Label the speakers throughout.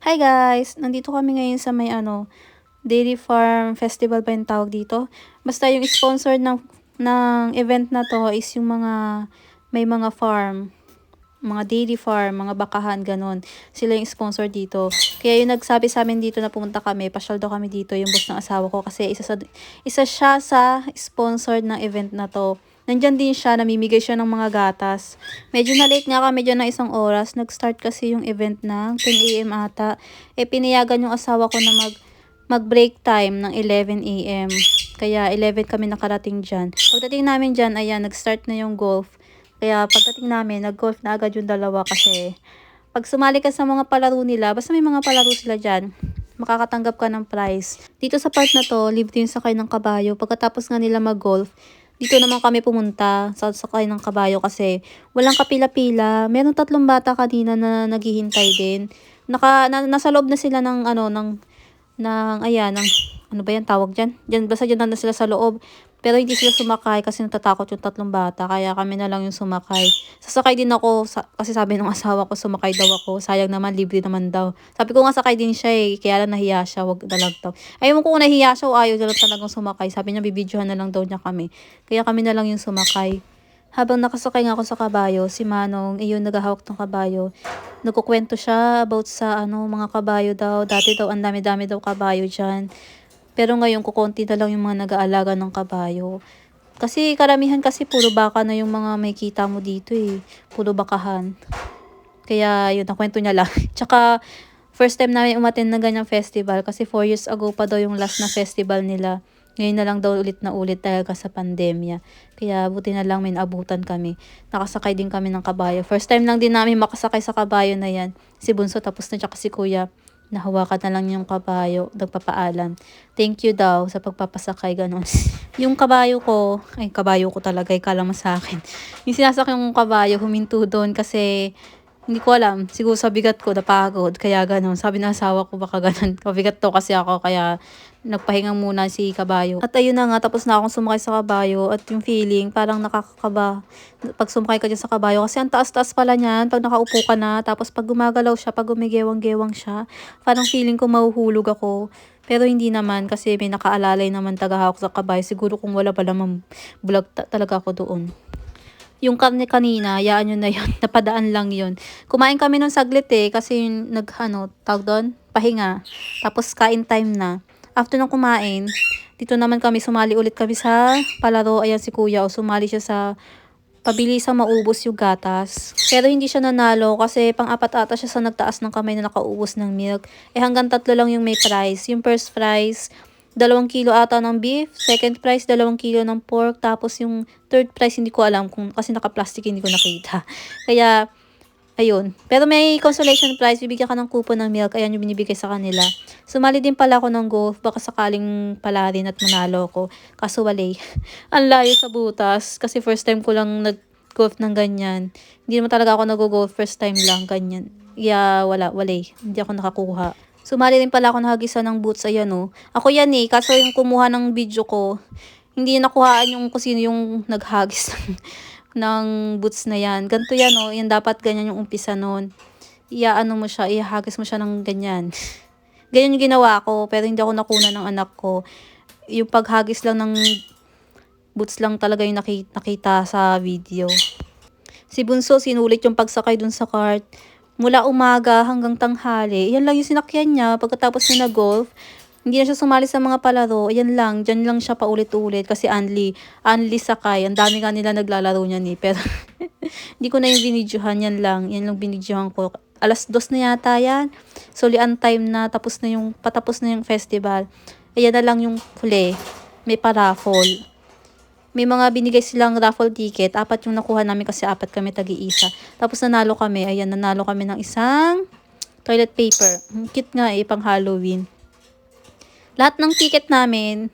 Speaker 1: Hi guys! Nandito kami ngayon sa may ano, Dairy Farm Festival ba yung tawag dito? Basta yung sponsor ng, ng event na to is yung mga, may mga farm, mga dairy farm, mga bakahan, ganun. Sila yung sponsor dito. Kaya yung nagsabi sa amin dito na pumunta kami, pasyal daw kami dito, yung boss ng asawa ko. Kasi isa, sa, isa siya sa sponsor ng event na to. Nandyan din siya, namimigay siya ng mga gatas. Medyo na-late nga kami dyan ng isang oras. Nag-start kasi yung event ng 10 a.m. ata. Eh, pinayagan yung asawa ko na mag mag-break time ng 11 a.m. Kaya 11 kami nakarating dyan. Pagdating namin dyan, ayan, nag-start na yung golf. Kaya pagdating namin, nag-golf na agad yung dalawa kasi pag sumali ka sa mga palaro nila, basta may mga palaro sila dyan, makakatanggap ka ng prize. Dito sa part na to, live din sakay ng kabayo. Pagkatapos nga nila mag-golf, dito naman kami pumunta sa sakay ng kabayo kasi walang kapila-pila. Meron tatlong bata kanina na naghihintay din. Naka, na, nasa loob na sila ng ano ng ng ayan ng ano ba yan tawag diyan? Diyan basta diyan na sila sa loob. Pero hindi sila sumakay kasi natatakot yung tatlong bata. Kaya kami na lang yung sumakay. Sasakay din ako sa, kasi sabi ng asawa ko sumakay daw ako. Sayang naman, libre naman daw. Sabi ko nga sakay din siya eh. Kaya lang nahiya siya. Wag na lang daw. Ayaw mo kung nahiya siya o ayaw na lang talagang sumakay. Sabi niya bibidyohan na lang daw niya kami. Kaya kami na lang yung sumakay. Habang nakasakay nga ako sa kabayo, si Manong, iyon naghahawak ng kabayo. Nagkukwento siya about sa ano mga kabayo daw. Dati daw ang dami-dami daw kabayo diyan. Pero ngayon, kukonti na lang yung mga nag-aalaga ng kabayo. Kasi karamihan kasi puro baka na yung mga may kita mo dito eh. Puro bakahan. Kaya yun, nakwento niya lang. Tsaka, first time namin umaten na ganyang festival kasi 4 years ago pa daw yung last na festival nila. Ngayon na lang daw ulit na ulit talaga sa pandemya. Kaya buti na lang may naabutan kami. Nakasakay din kami ng kabayo. First time lang din namin makasakay sa kabayo na yan. Si Bunso tapos na tsaka si Kuya nahawakan na lang yung kabayo, nagpapaalam. Thank you daw sa pagpapasakay, ganun. yung kabayo ko, ay kabayo ko talaga, ikala mo sa akin. Yung sinasakay yung kabayo, huminto doon kasi hindi ko alam, siguro sa bigat ko, napagod, kaya ganun. Sabi ng asawa ko, baka ganun, kabigat to kasi ako, kaya nagpahinga muna si kabayo. At ayun na nga, tapos na akong sumakay sa kabayo at yung feeling parang nakakakaba pag sumakay ka dyan sa kabayo. Kasi ang taas-taas pala niyan pag nakaupo ka na. Tapos pag gumagalaw siya, pag gumigewang-gewang siya, parang feeling ko mahuhulog ako. Pero hindi naman kasi may nakaalalay naman tagahawak sa kabayo. Siguro kung wala pala bulag ta- talaga ako doon. Yung karne kanina, yaan yun na yun. Napadaan lang yun. Kumain kami nung saglit eh. Kasi yung nag, ano, tawag doon, pahinga. Tapos kain time na. After nung kumain, dito naman kami sumali ulit kami sa palaro. Ayan si kuya, o sumali siya sa pabilisang maubos yung gatas. Pero hindi siya nanalo kasi pang-apat ata siya sa nagtaas ng kamay na nakaubos ng milk. Eh hanggang tatlo lang yung may price. Yung first prize, dalawang kilo ata ng beef. Second prize, dalawang kilo ng pork. Tapos yung third prize, hindi ko alam kung kasi naka-plastic hindi ko nakita. Kaya, Ayun. Pero may consolation prize. Bibigyan ka ng coupon ng milk. Ayan yung binibigay sa kanila. Sumali din pala ako ng golf. Baka sakaling pala rin at manalo ko. Kaso wala Ang layo sa butas. Kasi first time ko lang nag-golf ng ganyan. Hindi naman talaga ako nag-golf. First time lang ganyan. Yeah, wala. Wala Hindi ako nakakuha. Sumali din pala ako nahagisa ng boots. Ayan o. Oh. Ako yan eh. Kaso yung kumuha ng video ko, hindi nakuhaan yung kung yung naghagis ng boots na yan. Ganto yan o. Oh. Yan dapat ganyan yung umpisa nun. Iaano mo siya, ihagis mo siya ng ganyan. ganyan yung ginawa ko. Pero hindi ako nakuna ng anak ko. Yung paghagis lang ng boots lang talaga yung nakita sa video. Si Bunso, sinulit yung pagsakay dun sa cart. Mula umaga hanggang tanghali. Yan lang yung sinakyan niya. Pagkatapos niya na golf, hindi na siya sumali sa mga palaro. Ayan lang, dyan lang siya paulit-ulit kasi Anli, Anli Sakay. Ang dami nga nila naglalaro niyan eh. Pero hindi ko na yung binidyohan. Yan lang, yan lang binidyohan ko. Alas dos na yata yan. Sulian time na, tapos na yung, patapos na yung festival. Ayan na lang yung huli. May pa-raffle. May mga binigay silang raffle ticket. Apat yung nakuha namin kasi apat kami tagi-isa. Tapos nanalo kami. Ayan, nanalo kami ng isang toilet paper. Cute nga eh, pang Halloween. Lahat ng ticket namin,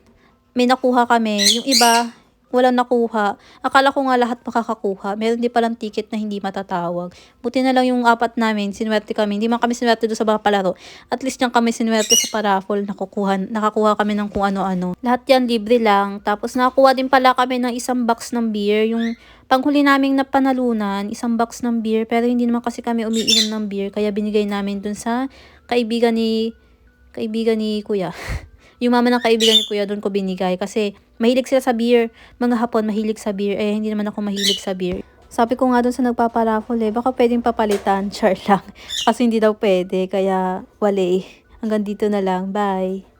Speaker 1: may nakuha kami. Yung iba, walang nakuha. Akala ko nga lahat makakakuha. Meron din palang ticket na hindi matatawag. Buti na lang yung apat namin, sinwerte kami. Hindi man kami sinwerte doon sa mga palaro. At least yung kami sinwerte sa paraffle, nakukuha, nakakuha kami ng kung ano-ano. Lahat yan libre lang. Tapos nakakuha din pala kami ng isang box ng beer. Yung panghuli naming napanalunan, isang box ng beer. Pero hindi naman kasi kami umiinom ng beer. Kaya binigay namin dun sa kaibigan ni kaibigan ni kuya. yung mama ng kaibigan ni kuya doon ko binigay kasi mahilig sila sa beer. Mga hapon mahilig sa beer. Eh, hindi naman ako mahilig sa beer. Sabi ko nga doon sa nagpaparaffle eh, baka pwedeng papalitan, char lang. Kasi hindi daw pwede, kaya wala eh. Hanggang dito na lang, bye.